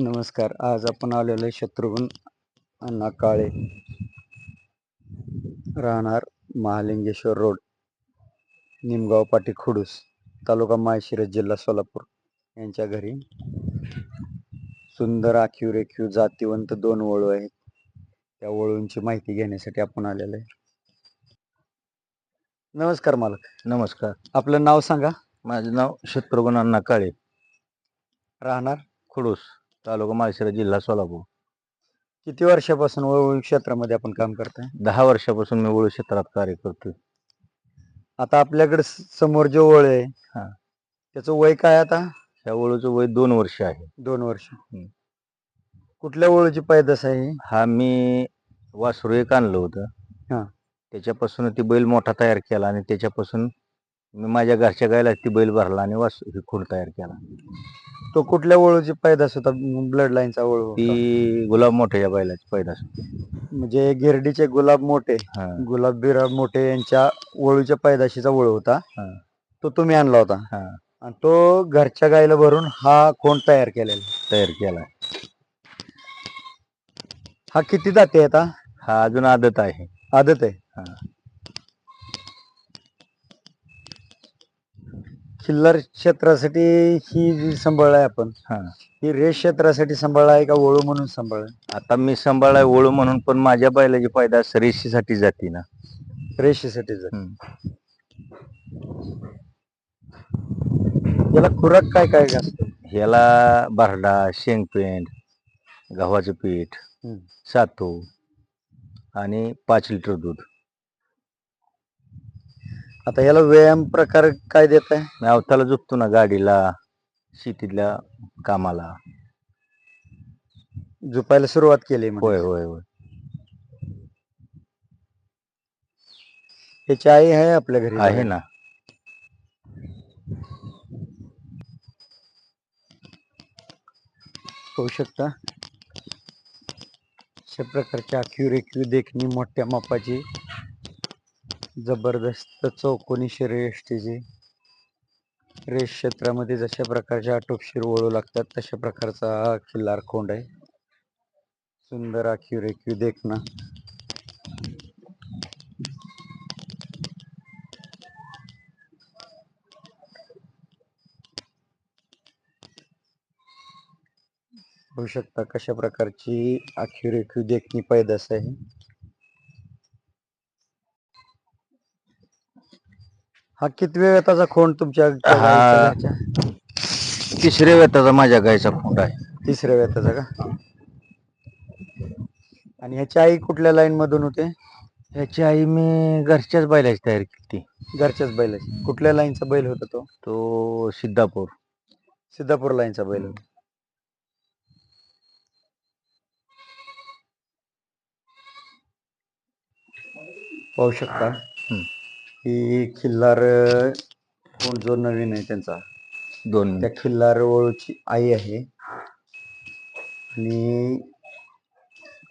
नमस्कार. आज आपण आलेलो आहे शत्रुघ्न अण्णा काळे. राहणार महालिंगेश्वर रोड निमगाव पाटी खुडूस तालुका माळशिरस जिल्हा सोलापूर. यांच्या घरी सुंदर आखीव रेखीव जातीवंत दोन वळू आहेत. त्या वळूंची माहिती घेण्यासाठी आपण आलेलो आहे. नमस्कार मालक. नमस्कार. आपलं नाव सांगा. माझं नाव शत्रुघ्न अण्णा काळे. राहणार खुडूस. तालुका माळशिरा जिल्हा सोलापूर किती वर्षापासून वळू क्षेत्रामध्ये आपण काम करताय दहा वर्षापासून मी वळू क्षेत्रात कार्य करतोय आता आपल्याकडे स- समोर जे वळ आहे हा. त्याचं वय काय आता ह्या वळूचं वय दोन वर्ष आहे दोन वर्ष हम्म. कुठल्या वळूची पैदास आहे ही? मी वासरू एक आणलं होतं हा. त्याच्यापासून ती बैल मोठा तयार केला आणि त्याच्यापासून मी माझ्या घरच्या गायला ती बैल भरला आणि वास ही खूण तयार केला तो कुठल्या वळूची पैदास होता? ब्लड लाईनचा वळू होता? ती गुलाब या बैलाची पैदास. म्हणजे गिरडीचे गुलाब मोठे हा. गुलाब बिराब मोठे यांच्या वळूच्या पैदाशीचा वळू होता. हा. तो तुम्ही आणला होता. हा. आणि तो घरच्या गायला भरून हा कोण तयार केलेला. तयार केला. हा किती जाते आता हा अजून आदत आहे. आदत आहे? हा. खिल्लार क्षेत्रासाठी ही जी सांभाळलाय आपण हा. ही रेस क्षेत्रासाठी सांभाळलाय का वळू म्हणून सांभाळलाय? आता मी सांभाळाय ओळू म्हणून पण माझ्या बैलाची पैदास रेशीसाठी जाते ना. रेषेसाठी जर हम्म. याला खुराक काय काय असतं? ह्याला बारडा शेंगपेंड गव्हाचं पीठ हम्म. सातू आणि पाच लिटर दूध. आता याला व्यायाम प्रकार काय देत आहे? मी अवताला झोपतो ना गाडीला शेतीतल्या कामाला. झोपायला सुरुवात केली म्हणजे. होय होय होय. याची आई आहे आपल्या घरी? आहे ना. होऊ शकता. अशा प्रकारची आखीव रेखीव देखणी मोठ्या मापाची जबरदस्त चौकोनी शरीरयष्टीची रेश क्षेत्रामध्ये जशा प्रकारच्या आटोपशीर वळू लागतात तशा प्रकारचा हा खिल्लार खोंड आहे. सुंदर आखीव रेखीव देखणा. होऊ शकता कशा प्रकारची आखीव रेखीव देखणी पैदास आहे. हा किती वेळ त्याचा खोंड तुमच्या हा. गाईच्या घरच्या? तिसऱ्या वेताचा माझ्या गायचा खोंड आहे. तिसऱ्या वेताचा का? आणि ह्याची आई कुठल्या लाईन मधून होते? ह्याची आई मी घरच्याच बैलाची तयार केली. घरच्याच बैलाची. कुठल्या लाईनचा बैल होता तो? तो सिद्धापूर. सिद्धापूर लाईनचा बैल होता. पाहू शकता. हम्म. ही खिल्लार कोण जो नवीन आहे त्यांचा दोन त्या खिल्लार ओळूची आई आहे. आणि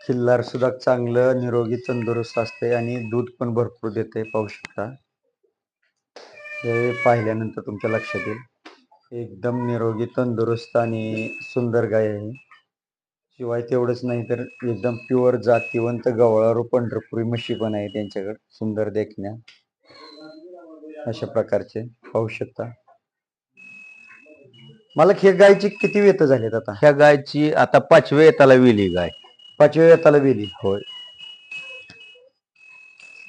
खिल्लार सुद्धा चांगलं निरोगी तंदुरुस्त असते आणि दूध पण भरपूर देते पाहू शकता. हे पाहिल्यानंतर तुमच्या लक्षात येईल. एकदम निरोगी तंदुरुस्त आणि सुंदर गाय आहे शिवाय तेवढंच नाही तर एकदम प्युअर जातीवंत गवळारू पंढरपुरी म्हशी पण आहे त्यांच्याकडे सुंदर देखण्या. अशा प्रकारचे पाहू शकता. मला हे गायची किती वेत झालेत आता? ह्या गायची आता पाचव्या येताला विली गाय. पाचव्या येताला वेली? होय.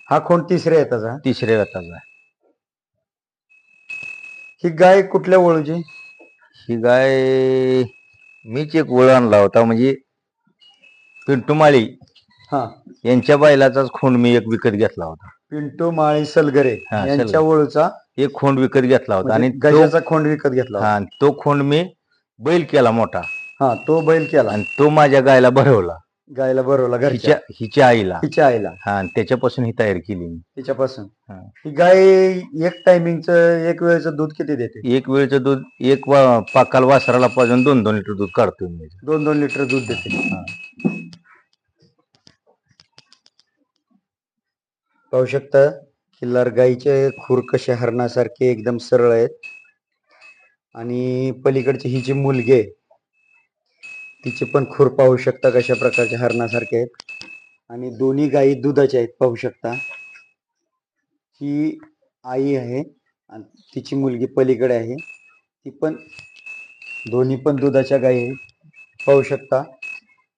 हा कोण तिसऱ्या येताचा? तिसऱ्या वेताचा आहे. ही गाय कुठल्या वळूची ही गाय मीच एक वळ आणला होता म्हणजे पिंटू माळी. हा. यांच्या बैलाचाच खोंड मी एक विकत घेतला होता. पिंटू माळी सलगरे हा, यांच्या सलगरे. वळूचा एक खोंड विकत घेतला होता आणि आणि तो गजाचा खोंड विकत घेतला होता. हा, तो खोंड मी बैल केला मोठा. हा तो बैल केला. आणि तो माझ्या गायला भरवला. गायला बरवला घरच्या. हिच्या हिच्या आईला. तिच्या आईला. हा आणि त्याच्यापासून ही तयार केली मी. तिच्यापासून हा. ही गाय एक टायमिंगच एक वेळेचं दूध किती देते? एक वेळचं दूध एक वा- पाकाल वासराला पाजून दोन दोन लिटर दूध काढतोय मी. दोन दोन लिटर दूध देते. हा. पाहू शकता की गाईचे खूर कसे हरणासारखे एकदम सरळ आहेत. आणि पलीकडची ही जी मुलगी आहे तिचे पण खूर पाहू शकता कशा प्रकारचे हरणासारखे आहेत. आणि दोन्ही गायी दुधाच्या आहेत पाहू शकता. ही आई आहे आणि तिची मुलगी पलीकडे आहे. ती पण दोन्ही पण दुधाच्या गायी आहेत. पाहू शकता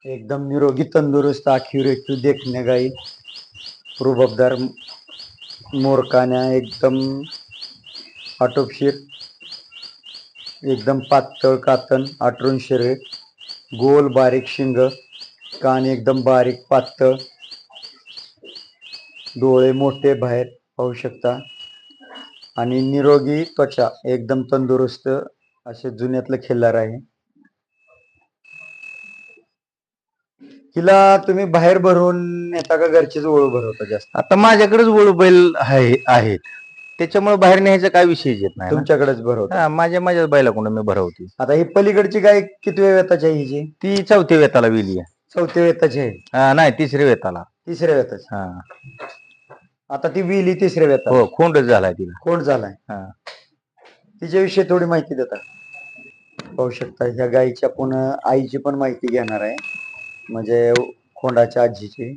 एकदम निरोगी तंदुरुस्त आखीव रेखीव देखण्या गायी. रुबाबदार मोरकान्या एकदम आटोपशीर एकदम पातळ कातन आटरून शरीर गोल बारीक शिंग कान एकदम बारीक पातळ डोळे मोठे बाहेर पाहू शकता. आणि निरोगी त्वचा एकदम तंदुरुस्त असे जुन्यातलं खिल्लार आहे. हिला तुम्ही बाहेर भरवून नेता का घरचीच ओळू भरवता जास्त? आता माझ्याकडेच वळू बैल आहे आहेत. त्याच्यामुळे बाहेर न्यायचा काय विषय येत नाही ना. तुमच्याकडेच भरवता. हा, माझ्या माझ्या बैला कोण मी भरवते आता ही पलीकडची गाय किती वेताची आहे हिची? ती चौथ्या वेताला विली आहे. चौथ्या वेताची आहे? हा, नाही तिसऱ्या वेताला. तिसऱ्या वेताची. हा. आता ती विली तिसऱ्या वेतात हो खोंडच झालाय तिला. कोण झालाय. हा. तिच्याविषयी थोडी माहिती देता. पाहू शकता ह्या गायीच्या पुन्हा आईची पण माहिती घेणार आहे. म्हणजे खोंडाच्या आजीची.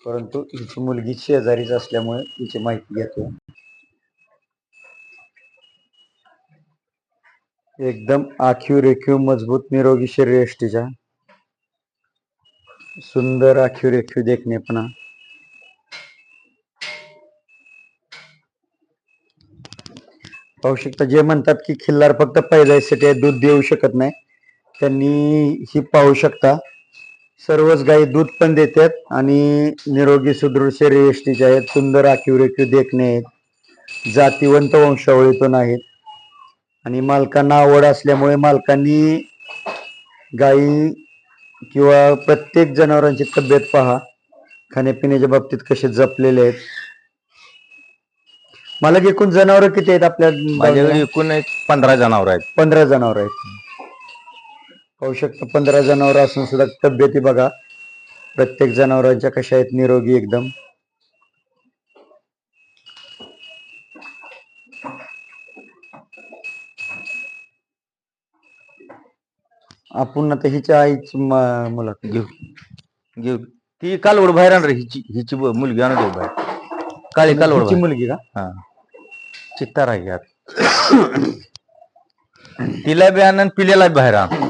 परंतु हिची मुलगी शेजारीच असल्यामुळे हिची माहिती घेतो. एकदम आखीव रेखीव मजबूत निरोगी शरीर सुंदर आखीव रेखीव देखणेपणा. पाहू शकता जे म्हणतात की खिल्लार फक्त पहिल्यासाठी दूध देऊ शकत नाही. त्यांनी ही पाहू शकता. सर्वच गायी दूध पण देतात आणि निरोगी सुदृढ शरीर यष्टीचे आहेत. सुंदर आखीव रेखीव देखणे आहेत. जातीवंत वंशावळीतून आहेत. आणि मालकांना आवड असल्यामुळे मालकांनी गायी किंवा प्रत्येक जनावरांची तब्येत पहा. खाण्यापिण्याच्या बाबतीत कसे जपलेले आहेत. मला एकूण जनावर किती आहेत आपल्या माझ्याकडे? एकूण एक पंधरा जनावर आहेत. पंधरा जनावर आहेत. पाहू शकता पंधरा जनावर असून सुद्धा तब्येती बघा. प्रत्येक जनावरांच्या कशा आहेत निरोगी एकदम. आपण आता हिच्या आईची म- मुलाखत घेऊ. घेऊ. ती कालवड बाहेर आणणार हिची हिची ब- मुलगी आणून देऊ बाहेर. काळी कालवड बाहेर. मुलगी का? हा. चित्तार आहे यात तिला बी आण आणि पिल्याला बी बाहेर आण.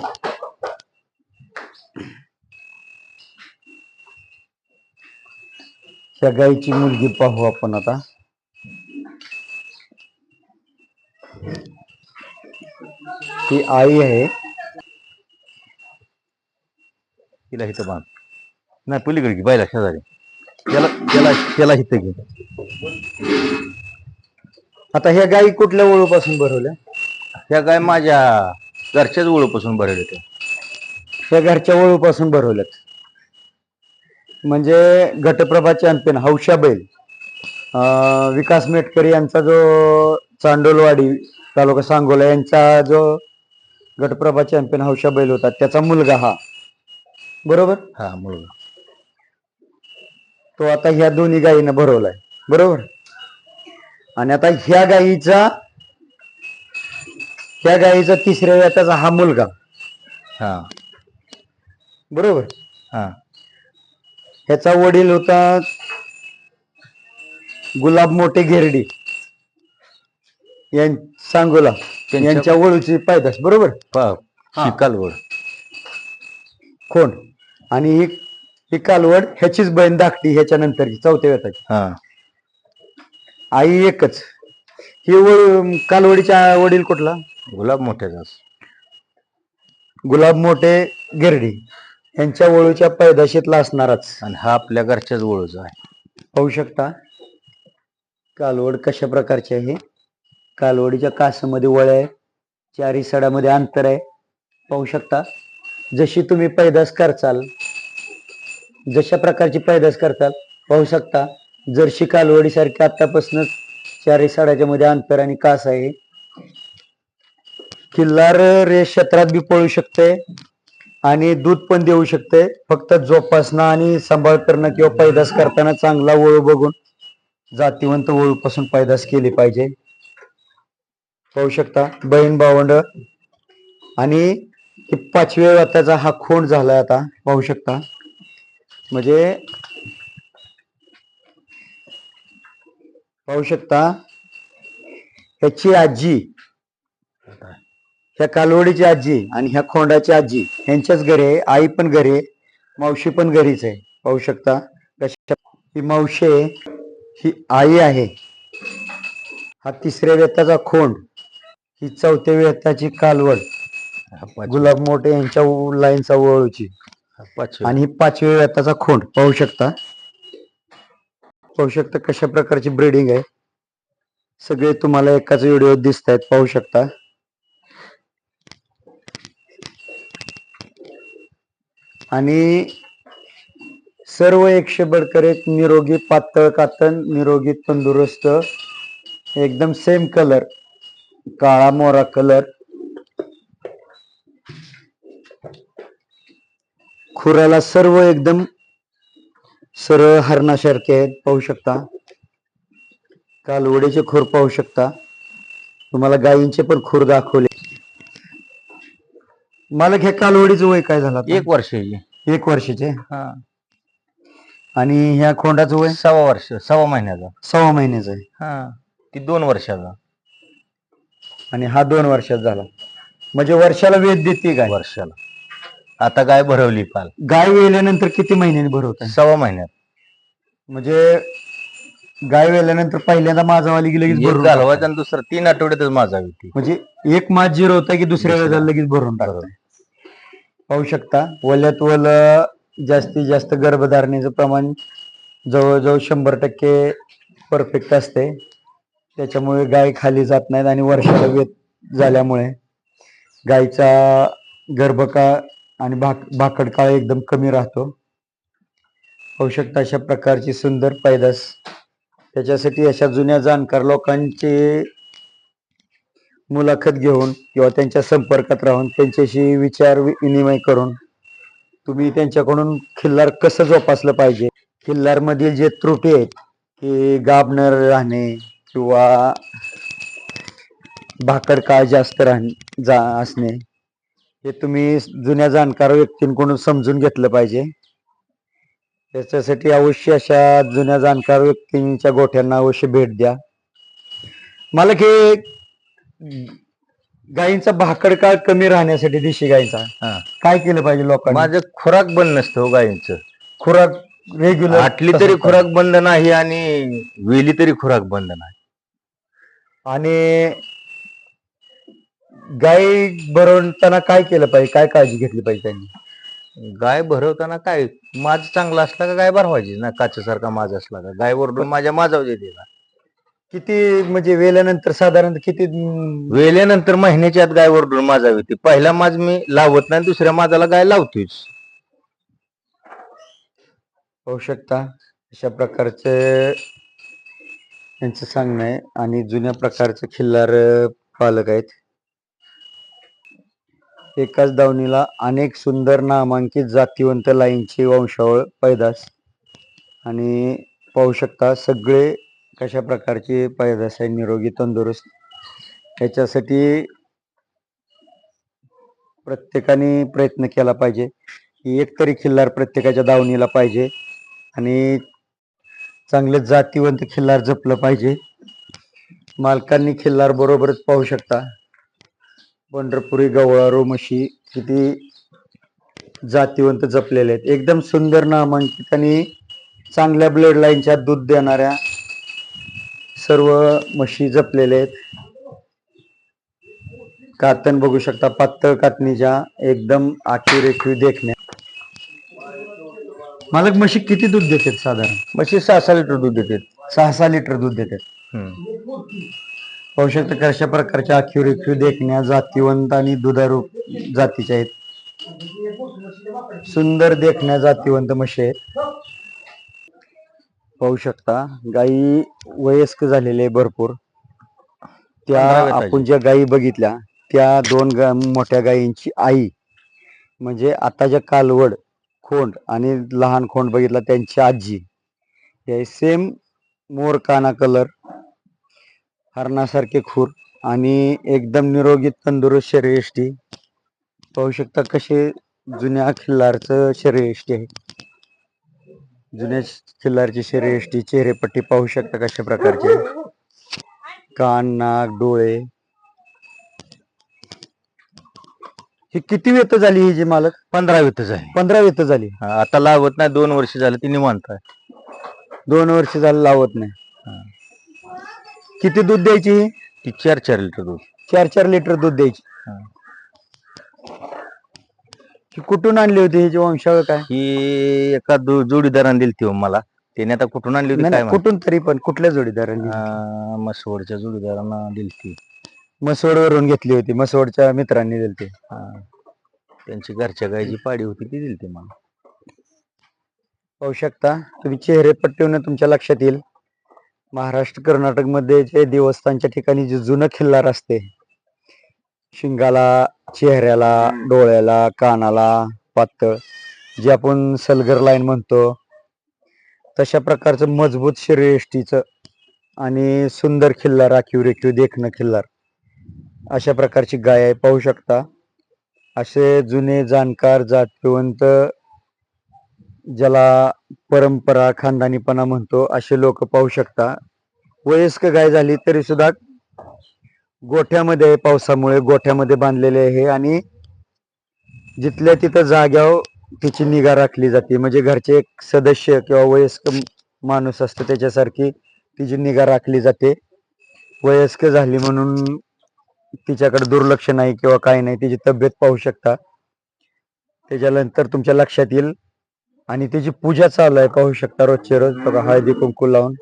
ह्या गाईची मुलगी पाहू आपण आता. ती आई आहे. तिला हिथं बांध. नाही पलीकडे घे बायला शेजारी. त्याला त्याला त्याला इथं घे. आता ह्या गायी कुठल्या ओळूपासून भरवल्या? ह्या गाय माझ्या घरच्याच ओळूपासून भरवल्या त्या. ह्या घरच्या ओळूपासून भरवल्यात. म्हणजे घटप्रभा चॅम्पियन हौशा बैल. अं, विकास मेटकरी यांचा जो चांडोलवाडी तालुका सांगोला यांचा जो गटप्रभा चॅम्पियन हौशा बैल होता त्याचा मुलगा हा. बरोबर? हा मुलगा. तो आता ह्या दोन्ही गायीनं भरवलाय. बरोबर? आणि आता ह्या गायीचा ह्या गायीचा तिसऱ्या वेताचा हा मुलगा. हा. बरोबर? हा. ह्याचा वडील होता गुलाब मोठे घेरडी. यां सांगोला. त्यांच्या- यांच्या वळूची पायदास बरोबर? पा हा. कालवड. कोण? आणि ही ही कालवड ह्याचीच बहीण धाकटी ह्याच्या नंतर चौथ्या वेताची हा. आई एकच. ही वळ कालवडीच्या वडील कुठला? गुलाब मोठ्याचा गुलाब मोठे गिरडी यांच्या वळूच्या पैदाशीतला असणारच. आणि हा आपल्या घरच्याच ओळूचा आहे. पाहू शकता कालवड कशा प्रकारची आहे? कालवडीच्या कासामध्ये वळ आहे चारी सडामध्ये अंतर आहे. पाहू शकता जशी तुम्ही पैदास करचाल जशा प्रकारची पैदास करताल पाहू शकता जर्शी कालवडी सारखी आतापासूनच चारी सडाच्या मध्ये अंतर आणि कास आहे. किल्लार रेस क्षेत्रात बी पळू शकते. आणि दूध पण देऊ शकते. फक्त जोपासना आणि सांभाळ करणं किंवा पैदास करताना चांगला वळू बघून जातीवंत वळूपासून पैदास केली पाहिजे. पाहू शकता बहीण भावंड. आणि की पाचव्या व्यताचा हा खोंड झालाय आता. पाहू शकता. म्हणजे पाहू शकता त्याची आजी ह्या कालवडीची आजी आणि ह्या खोंडाची आजी यांच्याच घरी आहे. आई पण घरी आहे. मावशी पण घरीच आहे. पाहू शकता कशा ही मावशी ही आई आहे. हा तिसऱ्या वेताचा खोंड. ही चौथ्या वेताची कालवड. गुलाब मोठे यांच्या लाईनचा वळूची. आणि ही पाचव्या वेताचा खोंड. पाहू शकता. पाहू शकता कशा प्रकारची ब्रीडिंग आहे. सगळे तुम्हाला एकाच व्हिडिओ दिसत आहेत पाहू शकता. आणि सर्व एकशे बडकरेत निरोगी पातळ कातन निरोगी तंदुरुस्त एकदम सेम कलर काळा मोरा कलर खुराला सर्व एकदम सरळ हरणासारखे आहेत पाहू शकता. कालवडीचे खूर पाहू शकता. तुम्हाला गायींचे पण खूर दाखवले. मला घ्या कालवडीचं वय काय झालं आता? एक वर्षाची एक वर्षाचे? हा. आणि ह्या खोंडाचं वय? सव्वा वर्ष सव्वा महिन्याचा. सव्वा महिन्याचं आहे. हा. ती दोन वर्षाचा. आणि हा दोन वर्षात झाला. म्हणजे वर्षाला वेद देते गाय. वर्षाला. आता गाय भरवली काल गाय वेल्यानंतर किती महिन्यांनी भरवत सव्वा महिन्यात. म्हणजे गाय वेल्यानंतर पहिल्यांदा माझावाली की लगेच एक भरून घालवायचा टाकता. आणि दुसरा तीन आठवड्यातच माझा होती म्हणजे एक मास जिरो होता की दुसऱ्या. वेळेला लगेच भरून टाकता. पाहू शकता. वल्यात वल जास्तीत जास्त गर्भधारणेचं प्रमाण जवळजवळ शंभर टक्के परफेक्ट असते. त्याच्यामुळे गाय खाली जात नाहीत आणि वर्षाला वेत झाल्यामुळे गायचा गर्भकाळ आणि भाक भाकड काळ एकदम कमी राहतो. पाहू शकता अशा प्रकारची सुंदर पैदास. त्याच्यासाठी अशा जुन्या जाणकार लोकांची मुलाखत घेऊन किंवा त्यांच्या संपर्कात राहून त्यांच्याशी विचार विनिमय करून तुम्ही त्यांच्याकडून खिल्लार कसं जोपासलं पाहिजे? खिल्लारमधील जे त्रुटी आहेत की गाब राहणे किंवा भाकड काळ जास्त राहणे जा असणे हे तुम्ही जुन्या जाणकार व्यक्तींकडून समजून घेतलं पाहिजे. त्याच्यासाठी अवश्य अशा जुन्या जाणकार व्यक्तींच्या गोठ्यांना अवश्य भेट द्या. मला की गायींचा भाकड काळ कमी राहण्यासाठी देशी गायीचा. काय केलं पाहिजे लोकांनी? माझं खुराक बंद नसतं हो गायींचं खुराक रेग्युलर आटली तरी खुराक बंद नाही आणि वेली तरी खुराक बंद नाही. आणि गाय भरवताना काय केलं पाहिजे? काय काळजी घेतली पाहिजे त्यांनी? गाय भरवताना काय? माझ चांगला असला का गाय भरवायची? ना काचेसारखा माझ असला का? गाय ओरडून माझ्या माझा देते किती म्हणजे वेल्यानंतर साधारण किती वेल्यानंतर महिन्याच्या आत गाय ओरडून माझा होती. पहिला माझ मी लावत नाही दुसऱ्या माझाला गाय लावतोच पाहू शकता अशा प्रकारचे यांचं सांगणं आहे. आणि जुन्या प्रकारचे खिल्लार अं, पालक आहेत. एकाच दावणीला अनेक सुंदर नामांकित जातीवंत लाईनची वंशावळ पैदास. आणि पाहू शकता सगळे कशा प्रकारची पैदास आहे निरोगी तंदुरुस्त? याच्यासाठी प्रत्येकाने प्रयत्न केला पाहिजे. की एक तरी खिल्लार प्रत्येकाच्या दावणीला पाहिजे. आणि चांगलं जातीवंत खिल्लार जपलं पाहिजे. मालकांनी खिल्लार बरोबरच पाहू शकता. पंढरपुरी गवळारू म्हशी किती जातीवंत जपलेले आहेत. एकदम सुंदर नामांकित आणि चांगल्या ब्लड लाईनच्या दूध देणाऱ्या सर्व म्हशी जपलेले आहेत. कातन बघू शकता पातळ कातणीच्या एकदम आखीव रेखीव देखण्या. मालक म्हशी किती दूध देतात साधारण? म्हशी सहा सहा लिटर दूध देते सहा सहा लिटर दूध देतात. पाहू शकता कशा प्रकारच्या आखीव रेखीव देखण्या जातीवंत आणि दुधारू जातीच्या आहेत. सुंदर देखण्या जातीवंत म्हशी आहेत. पाहू शकता. गायी वयस्क झालेले भरपूर. त्या. आपण ज्या गायी बघितल्या त्या दोन गा मोठ्या गायींची आई म्हणजे आता ज्या कालवड खोंड आणि लहान खोंड बघितला त्यांची आजी. हे सेम मोर काना कलर हरणासारखे खूर आणि एकदम निरोगी तंदुरुस्त शरीरयष्टी. पाहू शकता कसे जुन्या खिल्लारचं शरीरयष्टी आहे. जुन्या खिल्लारची शरीरयष्टी चेहरेपट्टी पाहू शकता कशा प्रकारचे. कान नाक डोळे. ही किती वेत झाली ही जी मालक? पंधरा वितच आहे पंधरा वेत झाली. हा, आता लावत नाही दोन वर्ष झालं ती निवांत आहे. दोन वर्ष झालं लावत नाही. किती दूध द्यायची? ही ती चार चार लिटर दूध. चार चार लिटर दूध द्यायची. हा. ही कुठून आणली होती ही जी वंशावळ काय? ही एका दो- जोडीदाराने दिली ती मला. त्याने आता कुठून आणली होती नाही, काय नाही, कुठून तरी पण कुठल्या जोडीदारांनी मसवडच्या जोडीदारांना दिली ती मसवडवरून घेतली होती मसवडच्या मित्रांनी दिली ती हा. त्यांची घरच्या गायची पाडी होती ती दिली ती मला. पाहू शकता तुम्ही चेहरे पट्टीवरून तुमच्या लक्षात येईल. महाराष्ट्र कर्नाटकमध्ये जे देवस्थानच्या ठिकाणी जे जुनं खिल्लार असते शिंगाला चेहऱ्याला डोळ्याला कानाला पातळ जे आपण सलगर लाईन म्हणतो तशा प्रकारचं मजबूत शरीरयष्टीचं आणि सुंदर खिल्लार राखीव रेखीव देखणं खिल्लार अशा प्रकारची गाय आहे पाहू शकता. असे जुने जाणकार जातपिवंत ज्याला परंपरा खानदानीपणा म्हणतो असे लोक पाहू शकता. वयस्क गाय झाली तरी सुद्धा गोठ्यामध्ये पावसामुळे गोठ्यामध्ये बांधलेले आहे आणि जिथल्या तिथं जाग्यावर तिची निगा राखली जाते. म्हणजे घरचे एक सदस्य किंवा वयस्क माणूस असतो त्याच्यासारखी तिची निगा राखली जाते. वयस्क झाली म्हणून तिच्याकडे दुर्लक्ष नाही किंवा काही नाही तिची तब्येत पाहू शकता. त्याच्यानंतर तुमच्या लक्षात येईल आणि तिची पूजा चालू आहे पाहू शकता रोजचे रोज. बघा हळदी कुंकू लावून.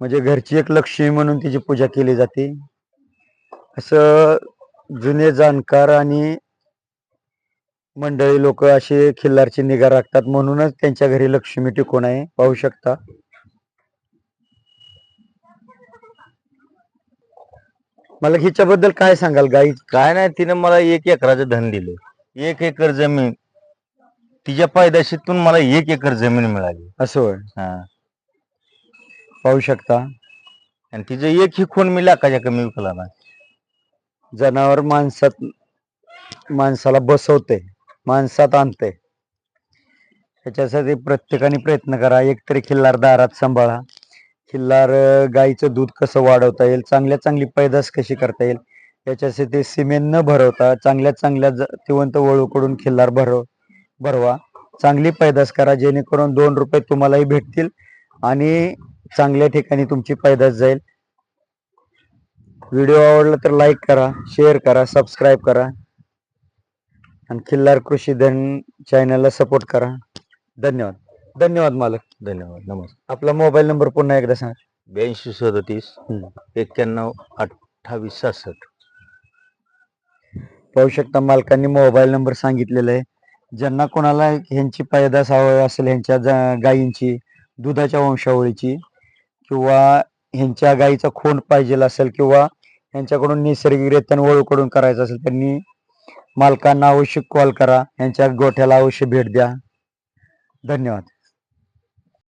म्हणजे घरची एक लक्ष्मी म्हणून तिची पूजा केली जाते. असं जुने जाणकार आणि मंडळी लोक असे खिल्लारची निगा राखतात. म्हणूनच त्यांच्या घरी लक्ष्मी टिकून आहे. पाहू शकता. मला हिच्याबद्दल काय सांगाल गाई? काय नाही तिने मला एक एकराचं धन दिलं. एक एकर जमीन तिच्या पायदाशीतून मला एक एकर जमीन मिळाली. असं होय. हा. पाहू शकता. आणि तिचं एक ही खून मी लाखाच्या कमी विकला ना जनावर माणसात माणसाला बसवते माणसात आणते. त्याच्यासाठी प्रत्येकाने प्रयत्न करा एकतरी खिल्लार दारात सांभाळा. खिल्लार गाईचं दूध कसं वाढवता येईल चांगल्या चांगली पैदास कशी करता येईल याच्यासाठी सिमेंट न भरवता चांगल्या चांगल्या जिवंत वळूकडून खिल्लार भरव भरवा. चांगली पैदास करा जेणेकरून दोन रुपये तुम्हालाही भेटतील आणि चांगल्या ठिकाणी तुमची पैदास जाईल. व्हिडिओ आवडला तर लाईक करा शेअर करा सबस्क्राईब करा. आणि खिल्लार कृषी धन चॅनलला सपोर्ट करा. धन्यवाद. धन्यवाद मालक. धन्यवाद. नमस्कार. आपला मोबाईल नंबर पुन्हा एकदा सांगा. ब्याऐंशी सदतीस हम्म. एक्क्याण्णव अठ्ठावीस सहासष्ट. पाहू शकता मालकांनी मोबाईल नंबर सांगितलेला आहे. ज्यांना कोणाला ह्यांची पैदास हवी असेल ह्यांच्या जा- गायींची दुधाच्या वंशावळीची किंवा ह्यांच्या गायीचा खोंड पाहिजे असेल किंवा यांच्याकडून नैसर्गिक वळूकडून करायचं असेल त्यांनी मालकांना अवश्य कॉल करा. यांच्या गोठ्याला अवश्य भेट द्या. धन्यवाद.